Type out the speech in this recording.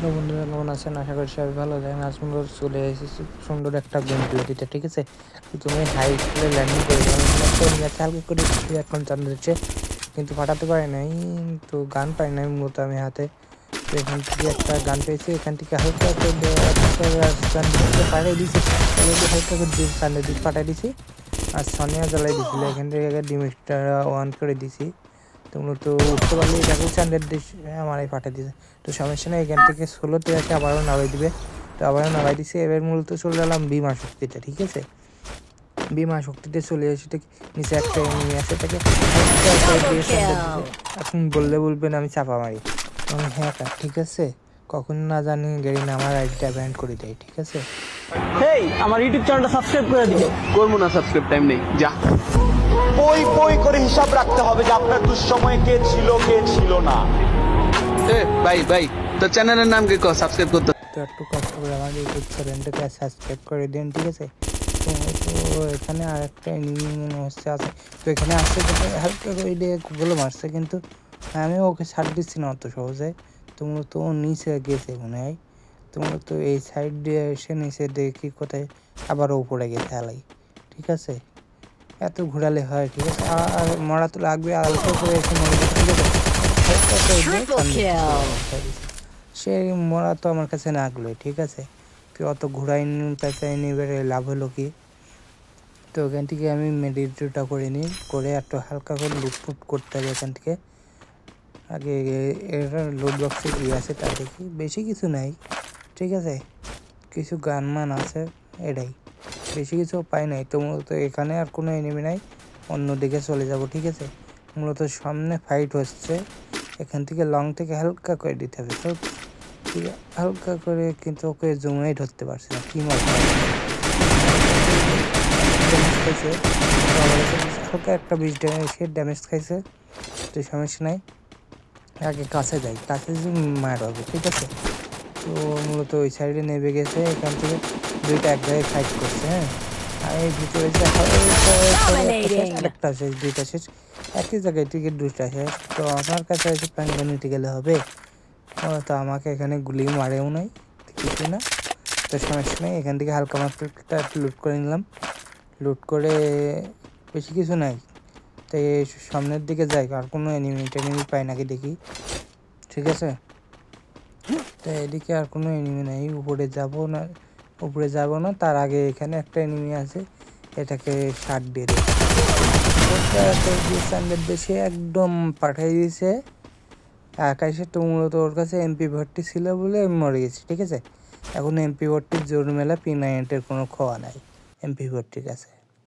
Hello বন্ধুরা, কেমন আছেন? আশা করি সবাই ভালো আছেন। আজ মূলত চলে এসেছি সুন্দর একটা গেম প্লে দিতে, ঠিক আছে? তুমি হাই স্কুলে ল্যান্ডিং করে দিলাম হালকা করে এখন চান দিচ্ছে কিন্তু ফাটাতে পারি নাই, তো গান পাই নাই মূলত আমি হাতে। এখান থেকে একটা গান পেয়েছি, এখান থেকে হালকা করে পাঠিয়ে দিয়েছি। হালকা করে চান দিয়ে পাঠিয়ে দিয়েছি, আর সনিয়া জ্বালাই দিয়েছিল। এখান থেকে ডিমিটটা অন করে দিয়েছি। তো মূলত উঠতে পারলে দেখো চান্দের আমার আমারই পাঠিয়ে দিয়েছে। তো সমস্যা নেই এখান থেকে ষোলোতে আছে আবারও নামাই দিবে। তো আবারও নামাই দিছে এবার মূলত চলে গেলাম বিমা শক্তিতে ঠিক আছে? বিমা শক্তিতে চলে এসে ঠিক নিচে একটা এনিমি আছে তাকে। এখন বললে বলবেন আমি চাপা মারি। আমি হ্যাঁ ঠিক আছে? কখন না জানি গাড়ি না আমার আইডিটা ব্যান্ড করে দেয় ঠিক আছে? হেই আমার ইউটিউব চ্যানেলটা সাবস্ক্রাইব করে দিও। করব না সাবস্ক্রাইব টাইম নেই যা। বই বই করে হিসাব রাখতে হবে যে আপনার দুঃসময়ে কে ছিল কে ছিল না। এ ভাই ভাই তো চ্যানেলের নাম কি কো সাবস্ক্রাইব করতে তো। একটু কষ্ট করে আমার ইউটিউব চ্যানেলটাকে সাবস্ক্রাইব করে দিন ঠিক আছে? তো তো এখানে আর একটা মনে হচ্ছে আছে। তো এখানে আসছে কিন্তু হালকা করে দিয়ে গুগলে মারছে কিন্তু আমি ওকে ছাড় দিচ্ছি না অত সহজে। তো মূলত ও নিচে গেছে মনে হয়। তো মূলত এই সাইড দিয়ে এসে নিচে দেখি কোথায় আবার উপরে গেছে আলাই। ঠিক আছে? এত ঘোরালে হয় ঠিক আছে? আর- মরা তো লাগবে আর অল্প করে দিয়ে দিছে। সে মরা তো আমার কাছে না গেলো ঠিক আছে? তুই অত ঘোরাই পেঁচাই নিবে লাভ হলো কি? তো ওখান থেকে আমি মেডিটেটটা করে নিই করে একটু হালকা করে লুটফুট করতে হবে এখান থেকে। আগে এর লোড বক্সে কী আছে তা দেখি। বেশি কিছু নাই ঠিক আছে? কিছু গান মান আছে এটাই। বেশি কিছু পাই নাই। তো মূলত এখানে আর কোনো এনিমি নাই, অন্যদিকে চলে যাব, ঠিক আছে? মূলত সামনে ফাইট হচ্ছে। এখান থেকে লং থেকে হালকা করে দিতে হবে, তো হালকা করে কিন্তু ওকে জমাই ধরতে পারছি না, কি কাছে হালকা একটা বিষ ড্যামেজ সে ড্যামেজ খাইছে। তো সমস্যা নাই। আগে কাছে যাই কাছে মার হবে ঠিক আছে? তো মূলত ওই সাইডে নেমে গেছে এখান থেকে দুইটা এক জায়গায় ফাইট করছে হ্যাঁ? আর এই ভিতরে করে শেষ দুইটা শেষ একই জায়গায় টিকিট দুইটা শেষ। তো আমার কাছে এসে প্যান নিতে গেলে হবে। তো আমাকে এখানে গুলি মারেও নাই কিছু না। তো সমস্যা নেই এখান থেকে হালকা মাত্রটা একটু লুট করে নিলাম। লুট করে বেশি কিছু নাই। তো সামনের দিকে যাই আর কোনো এনিমি টেনিমি পাই নাকি দেখি। ঠিক আছে? তো এদিকে আর কোনো এনিমি নাই, উপরে যাব না, উপরে যাব না, তার আগে এখানে একটা এনিমি আছে, এটাকে শার্ট দিয়ে দেবো। ওটা তো দিয়ে স্ট্যান্ডার্ড দেশে একদম পাঠিয়ে দিয়েছে। আকাশে তো মূলত ওর কাছে এমপি ভর্তি ছিল বলে মরে গেছি, ঠিক আছে? এখন এমপি ভর্তির জোর মেলা পি নাইনটের কোনো খোয়া নাই এমপি ভর্তির কাছে।